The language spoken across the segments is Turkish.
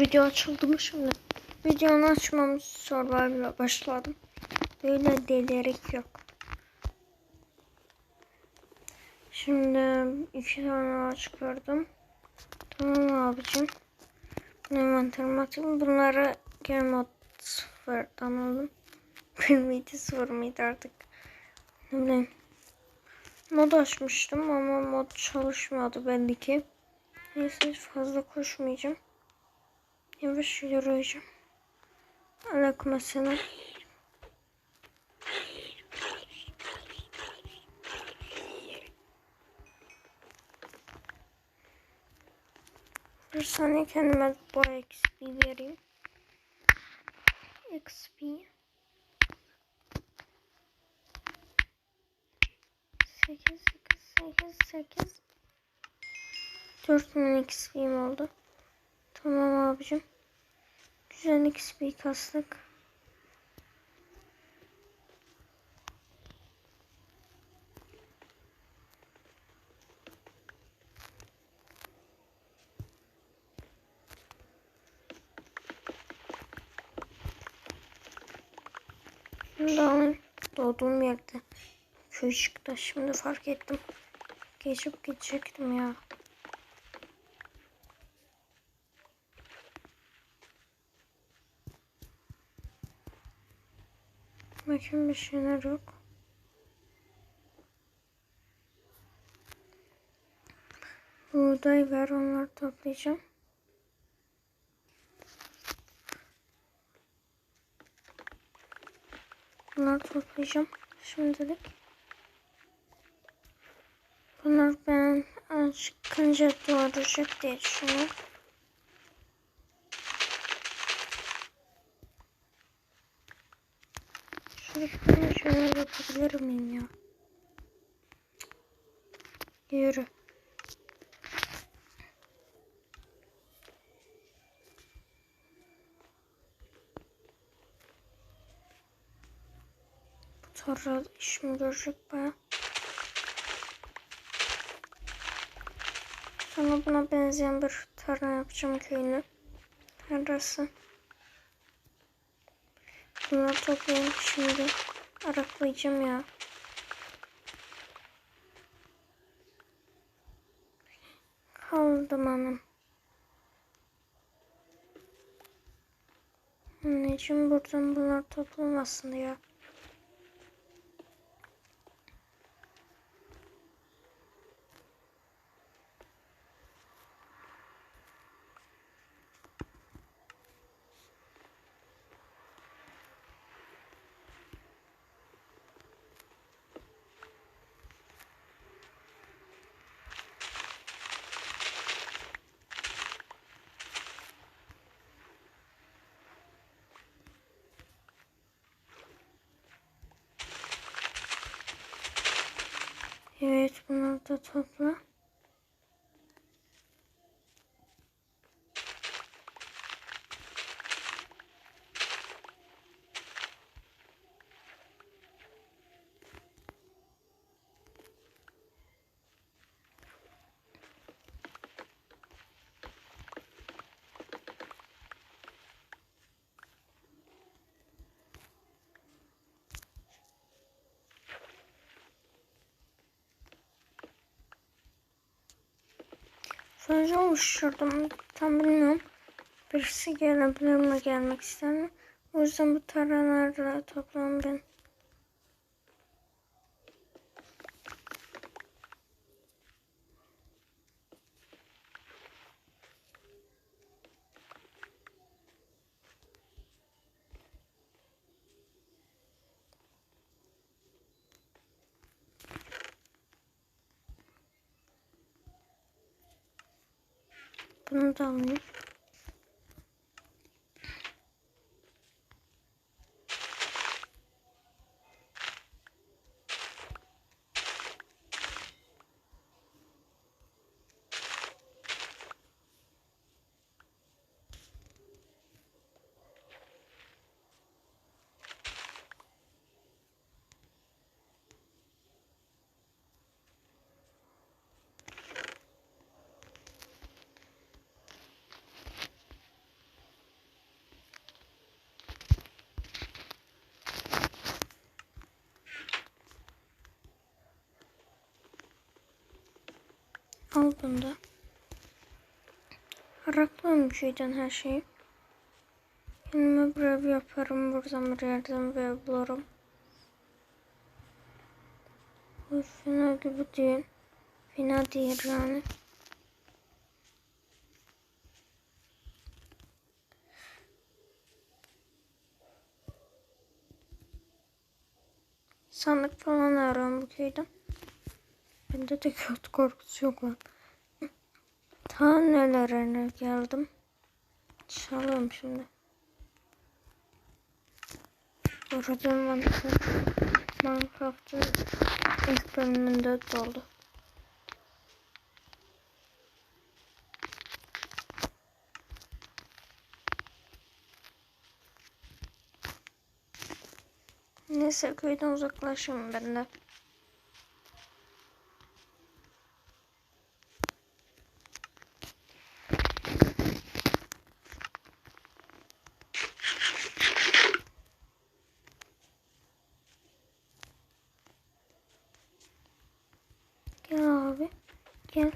Video açıldı mı şimdi? Videonu açmam Survivor'a başladım. Böyle delerek yok. Şimdi iki tane ağaç gördüm. Tamam abicim. Envanterime atayım. Bunları Game Mode 0'dan aldım. Bir miydi sıfır mıydı artık? Ne bileyim. Mod açmıştım ama mod çalışmıyordu belli ki. Neyse fazla koşmayacağım. Yavaş yürüyeceğim. Selam. Bir saniye kendime bu XP vereyim. XP. Sekiz, sekiz, sekiz, sekiz. Dört bin XP'm oldu. Tamam abicim. Güzel XP kastık. Alayım. Doğduğum yerde köy çıktı. Şimdi fark ettim. Geçip gidecektim ya. Bakın bir şeyler yok. Buğday ver onları toplayacağım. Bunları toplayacağım şimdilik. Bunlar ben çıkınca doğuracak diye düşünüyorum. Şurada şöyle yapabilir miyim ya? Yürü. Tarla işimi görecek baya. Sonra buna benzeyen bir tarla yapacağım köyünü. Tarlası. Bunları toplayayım şimdi. Araklayacağım ya. Kaldım hanım. Anneciğim buradan bunlar toplamasın ya. Evet bunları da topla. Sonucu oluşturdum. Tam bilmiyorum. Birisi gelebilir mi gelmek ister mi? O yüzden bu tarlaları toplam ben. Bunu da alayım. Al bunu da. Araklığım şeyden her şeyi. Kendime bir ev yaparım. Buradan bir yerden bir ev bulurum. Bu fena gibi değil. Fena değil yani. Sandık falan arıyorum bu köyden. Bende de kötü korkusu yok lan. Ta nelerine geldim. Çalıyorum şimdi. Burada Minecraft, Minecraft'ın ilk bölümünde doldu. Neyse köyden uzaklaşayım ben de. Gel abi. Gel.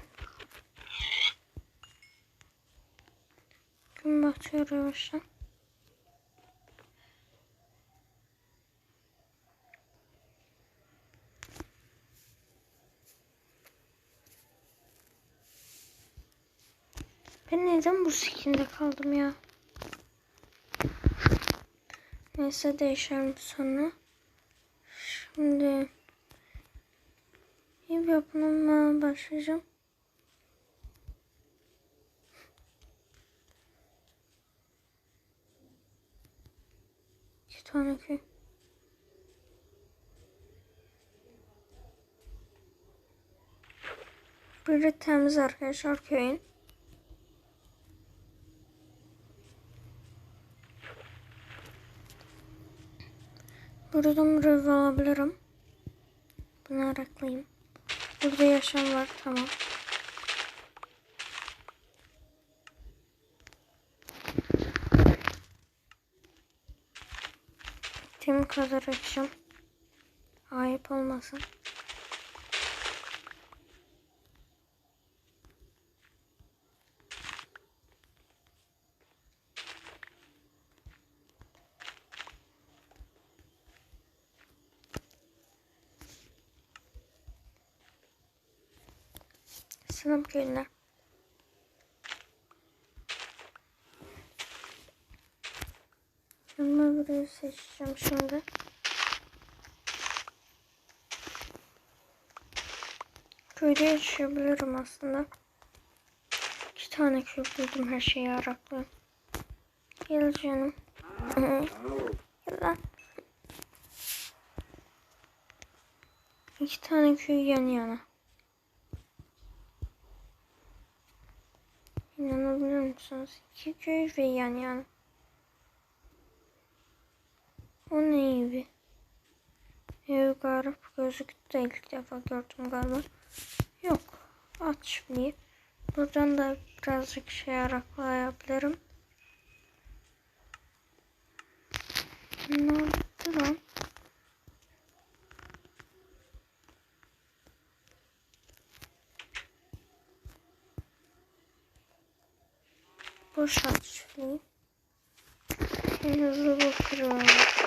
Yavaştan. Ben neden bu skinde kaldım ya? Neyse değişelim sonra. Şimdi yapımına başlayacağım. Tane köy. Biri temiz arkadaşlar köyün. Buradan ev alabilirim. Bunu araklayayım. Burada yaşam var tamam. Kadar açacağım. Ayıp olmasın. Selam köyler. Ben burayı seçeceğim şimdi. Köyde yaşayabilirim aslında. İki tane köy buldum her şeyi araklı. Gel canım. Gel lan. İki tane köy yan yana. İnanabiliyor musunuz? İki köy ve yan yana. O ne evi? Ev garip gözüktü ilk defa gördüm galiba. Yok. Aç bir. Buradan da birazcık şey araklayabilirim. Ne oldu lan? Boş aç. En hızlı bu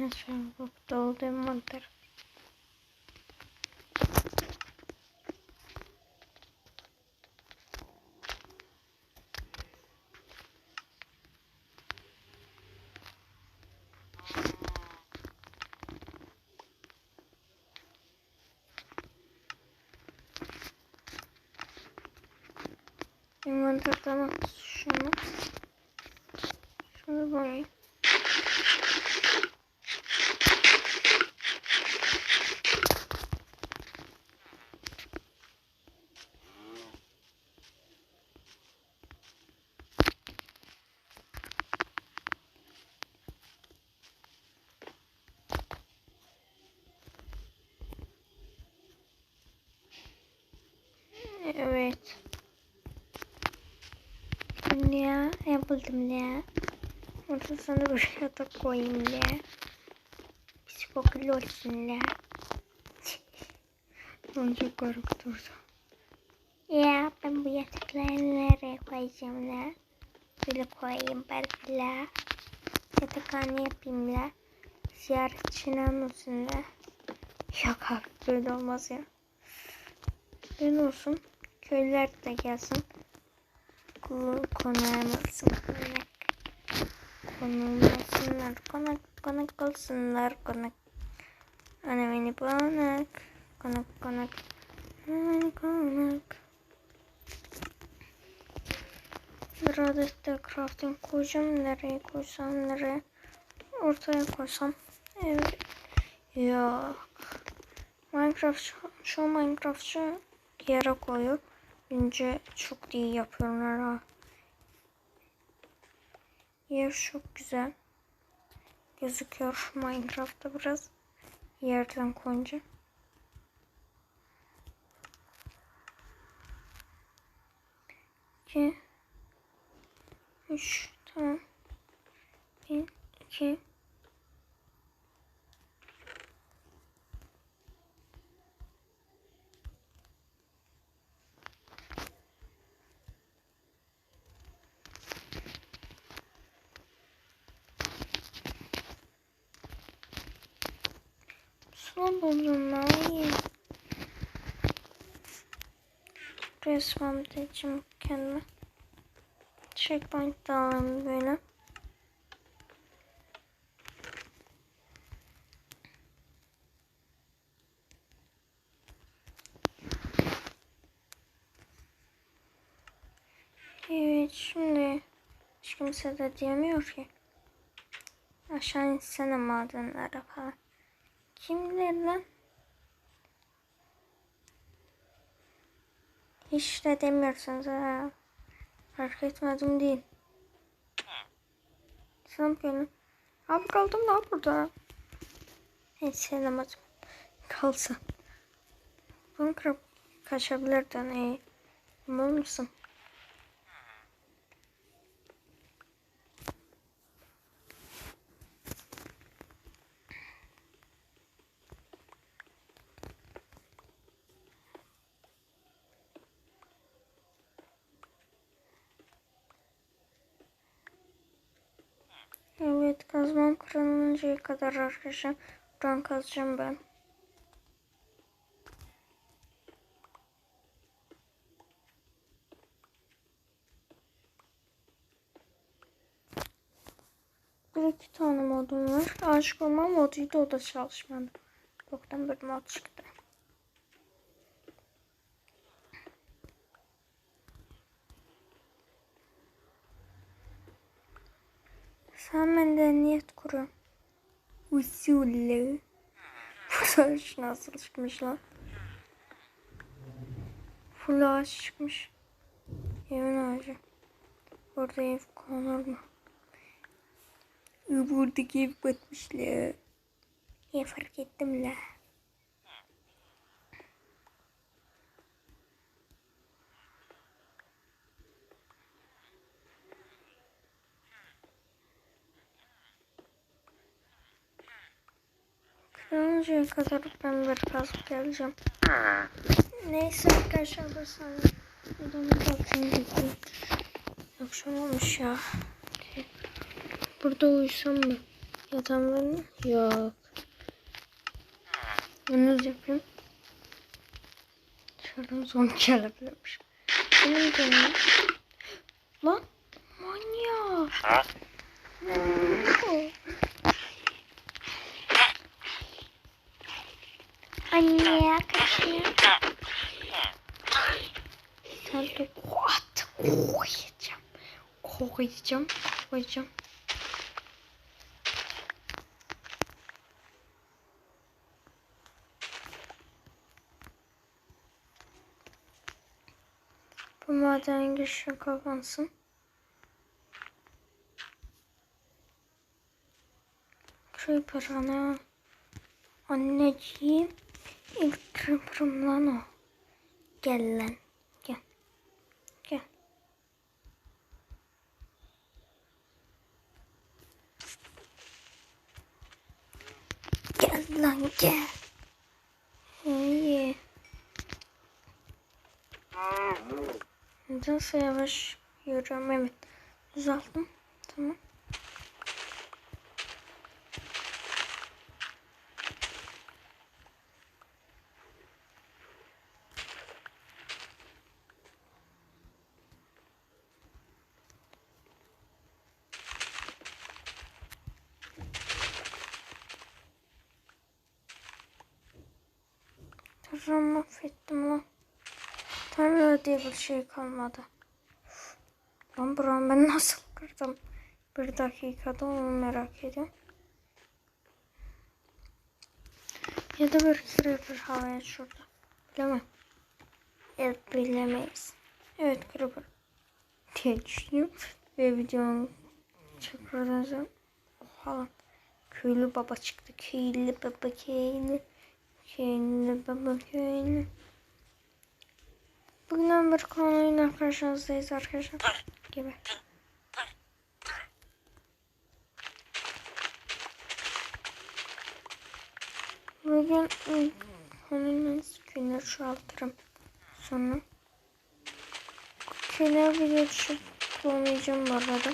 Ne çabuk doldu envanter. Buldum ya. Orada sana bir yatak koyayım ya. Psikokül olsun ya. Onu çok korkuturdu. Ya ben bu yatakları nereye koyacağım la? Böyle koyayım belki la. Yatakhane yapayım la. Ziyaretçine olsun la. Yok abi böyle olmaz ya. Böyle olsun. Köylüler de gelsin. Konağım olsun. Konak. Konak olsunlar. Konak. Ana beni konak. Konak konak. Ana beni konak. Bir adet de crafting koyacağım. Nereye koysam nereye? Ortaya koysam. Evet. Yok. Minecraft şu, şu Minecraft'ı yere koyuyor. Bence çok iyi yapıyorlar ha. Yer çok güzel. Gözüküyor Minecraft'ta biraz. Yerden koyunca. İki. Üç. Tamam. Bir, iki. Son buldum ben. Resmem diyeceğim kendime. Checkpoint da alalım böyle. Evet şimdi hiç kimse de diyemiyor ki. Aşağı insene madenlere falan. Kimler lan? Hiç de demiyorsunuz ha. Fark etmedim değil. Sen yapıyorsun? Abi kaldım da burada. Neyse demedim. Kalsın. Bunu kırıp kaçabilirdin iyi. Emin misin? Evet kazmam kırılıncaya kadar arkadaşlar buradan kazacağım ben. Bir iki tane modum var. Aşık olma moduydu o da çalışmadı. Yoktan bir mod çıktı. Sen benden niyet kurun. Bu sarış nasıl çıkmış lan? Ağaç çıkmış. Yemin ağacı. Burada ev konur mu? Buradaki ev batmışlar. Ya fark ettim la. Kırıncaya kadar ben bir kazıp geleceğim. Neyse arkadaşlar ben sana odama bakayım gideyim. Akşam olmuş ya. Burada uyusam mı? Yatağım var mı? Yok. Yalnız yapayım. Dışarıdan zombi gelebilirmiş. Benim ne? Lan manyak. Anne kaçıyor. Sen de what? Koyacağım. Koyacağım. Koyacağım. Bu maden girişi kapansın. Creeper ana. Anneciğim. Uçurum lan o. Gel lan. Gel. Gel. Gel lan gel. İyi. Nasıl yavaş yürüyorum? Evet. Düzelttim. Tamam. Şey kalmadı. Lan buram ben nasıl kırdım? Bir dakikada onu merak ediyorum. Ya da bir creeper havaya şurada. Bilemem. Evet bilemeyiz. Evet creeper. Diye düşünüyorum. Ve videonun tekrardan Oha lan. Köylü baba çıktı. Köylü baba köylü. Köylü baba köylü. Bugün bir konuyla karşınızdayız arkadaşlar. Gibi. Bugün konuyla günler çoğaltırım. Sonra köyler video düşüp kullanacağım bu arada.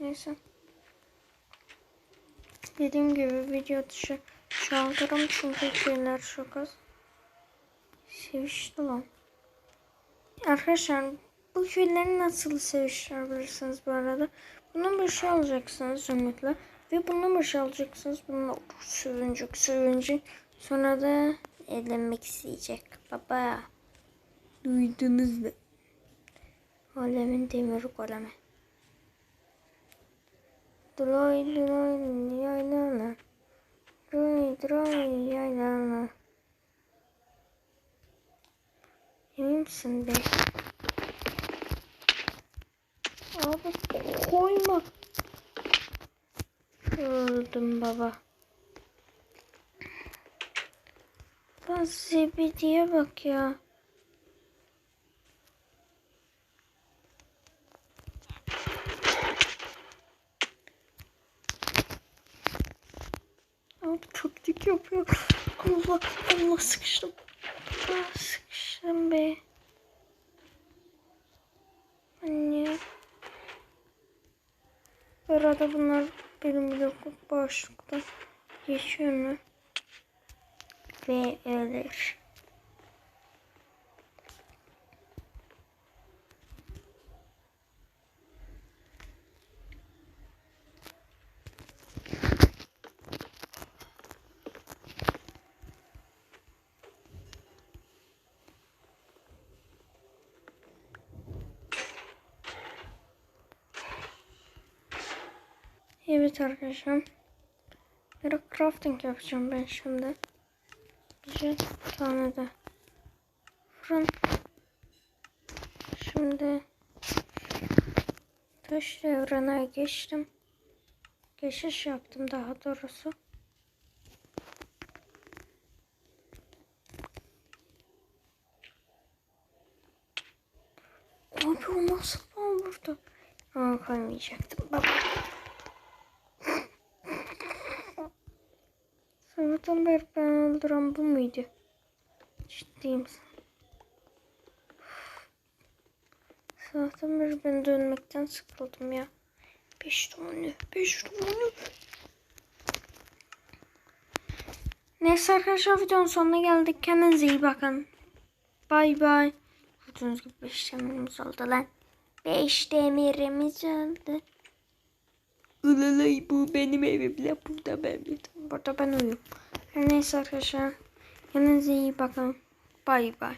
Neyse. Dediğim gibi video dışı çoğaltırım çünkü köyler çok az. Sevişti lan. Arkadaşlar bu köyleri nasıl seviştirebilirsiniz bu arada? Bunun bir şey alacaksınız ümitle. Ve bunun bir şey alacaksınız. Bununla sövüncük sövüncük. Sonra da evlenmek isteyecek. Baba. Duydunuz mu? Alemin demir golemi. Droy droy yaylalar. Droy droy yaylalar. Emin misin be? Abi koyma. Öldüm baba. Lan zibidiye bak ya. Abi taktik yapıyor. Allah Allah sıkıştım. Allah sıkıştım be. Anne. Bu arada bunlar benim blokluk boşlukta geçiyor mu? Ve ölür. Evet arkadaşlar. Bir crafting yapacağım ben şimdi. Bir tane de fırın. Şimdi taş devrine geçtim. Geçiş yaptım daha doğrusu. Abi o nasıl lan burada? Ama koymayacaktım. Baba. Sabahtan beri ben öldüren bu muydu? Ciddiyim. Sabahtan beri ben dönmekten sıkıldım ya. Beş tane, beş tane. Neyse arkadaşlar videonun sonuna geldik. Kendinize iyi bakın. Bay bay. Gördüğünüz gibi beş demirimiz oldu lan. Beş demirimiz oldu. Ulalay bu benim evimle burada ben yatıyorum. Burada ben uyuyorum. Neyse arkadaşlar. Kendinize iyi bakın. Bay bay.